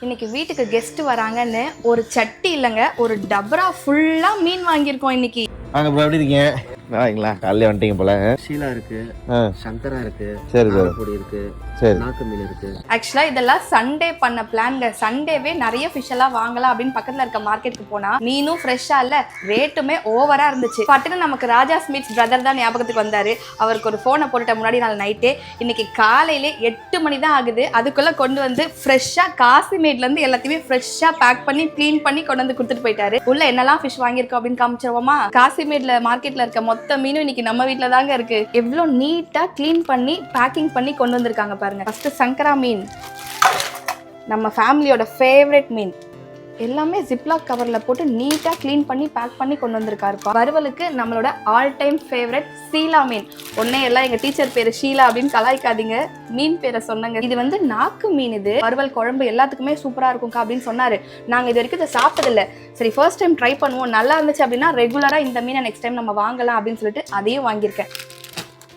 இன்னைக்கு வீட்டுக்கு கெஸ்ட் வராங்கன்னு ஒரு சட்டி இல்லைங்க ஒரு டபரா ஃபுல்லா மீன் வாங்கியிருக்கோம் இன்னைக்கு. எப்படி இருக்கீங்க? வாங்களா காலையில வந்துட்டீங்க போல. ஷீலா இருக்கு சங்கரா இருக்கு சரி சார். பொடி இருக்கு சரி. நாக்கு மீன் இருக்கு. ஆக்சுவலா இதெல்லாம் சண்டே பண்ண பிளான்ங்க சண்டேவே நிறைய ஃபிஷ் எல்லாம் வாங்கலாம் அப்படின்னு பக்கத்துல இருக்க மார்க்கெட்டுக்கு போனா மீனும் ஃப்ரெஷ்ஷா இல்ல ரேட்டுமே ஓவரா இருந்துச்சு. பட்டுன்னு நமக்கு ராஜா ஸ்மித்ஸ் பிரதர் தான் ஞாபகத்துக்கு வந்தாரு. அவருக்கு ஒரு போனை போட்டுட்ட முன்னாடி நாள் நைட்டே இன்னைக்கு காலையிலே எட்டு மணி தான் ஆகுது. அதுக்குள்ள கொண்டு வந்து ஃப்ரெஷ்ஷா காசிமேட்ல இருந்து எல்லாத்தையுமே ஃப்ரெஷ்ஷா பேக் பண்ணி க்ளீன் பண்ணி கொண்டு வந்து கொடுத்துட்டு போயிட்டாரு. உள்ள என்னெல்லாம் ஃபிஷ் வாங்கியிருக்கோம் அப்படின்னு காமிச்சிருவோமா? காசிமேட்ல மார்க்கெட்ல இருக்க மொத்த மீனும் இன்னைக்கு நம்ம வீட்ல தாங்க இருக்கு. எவ்வளோ நீட்டா க்ளீன் பண்ணி பேக்கிங் பண்ணி கொண்டு வந்திருக்காங்க பாருங்க. ஃபர்ஸ்ட் சங்கரா மீன். நம்ம ஃபேமிலியோட ஃபேவரட் மீன். எல்லாமே ஜிப்லாக் கவரில் போட்டு நீட்டாக க்ளீன் பண்ணி பேக் பண்ணி கொண்டு வந்திருக்காருப்பா வறுவலுக்கு நம்மளோட ஆல் டைம் ஃபேவரட் சீலா மீன். ஒன்னே எல்லாம் எங்கள் டீச்சர் பேர் ஷீலா அப்படின்னு கலாய்க்காதீங்க. மீன் பேரை சொன்னாங்க. இது வந்து நாக்கு மீன் இது. வறுவல் குழம்பு எல்லாத்துக்குமே சூப்பராக இருக்கும்க்கா அப்படின்னு சொன்னார். நாங்கள் இது வரைக்கும் இதை சாப்பிட்டதில்லை. சரி ஃபர்ஸ்ட் டைம் ட்ரை பண்ணுவோம். நல்லா இருந்துச்சு அப்படின்னா ரெகுலராக இந்த மீனை நெக்ஸ்ட் டைம் நம்ம வாங்கலாம் அப்படின்னு சொல்லிட்டு அதையும் வாங்கியிருக்கேன்.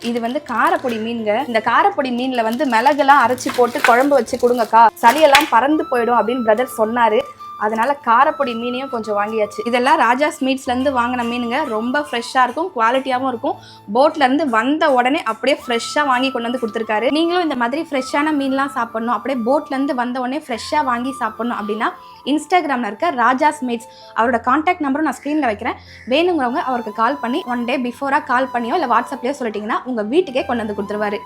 இது வந்து காரப்பொடி மீன்க இந்த காரப்பொடி மீன்ல வந்து மிளகெல்லாம் அரைச்சி போட்டு குழம்பு வச்சு கொடுங்கக்கா. சளியெல்லாம் பறந்து போயிடும் அப்படின்னு பிரதர் சொன்னாரு. அதனால காரப்பொடி மீனையும் கொஞ்சம் வாங்கியாச்சு. இதெல்லாம் ராஜா ஸ்மீட்ஸ்லேருந்து வாங்கின மீனுங்க. ரொம்ப ஃப்ரெஷ்ஷாக இருக்கும் குவாலிட்டியாகவும் இருக்கும். போட்லேருந்து வந்த உடனே அப்படியே ஃப்ரெஷ்ஷாக வாங்கி கொண்டு வந்து கொடுத்துருக்காரு. நீங்களும் இந்த மாதிரி ஃப்ரெஷ்ஷான மீன்லாம் சாப்பிட்ணும். அப்படியே போட்லேருந்து வந்த உடனே ஃப்ரெஷ்ஷாக வாங்கி சாப்பிட்ணும் அப்படின்னா இன்ஸ்டாகிராமில் இருக்க ராஜா ஸ்மீட்ஸ் அவரோட காண்டாக்ட் நம்பரும் நான் ஸ்க்ரீனில் வைக்கிறேன். வேணுங்கிறவங்க அவருக்கு கால் பண்ணி ஒன் டே பிஃபோராக கால் பண்ணியோ இல்லை வாட்ஸ்அப்லேயோ சொல்லிட்டீங்கன்னா உங்கள் வீட்டுக்கே கொண்டு வந்து கொடுத்துருவாரு.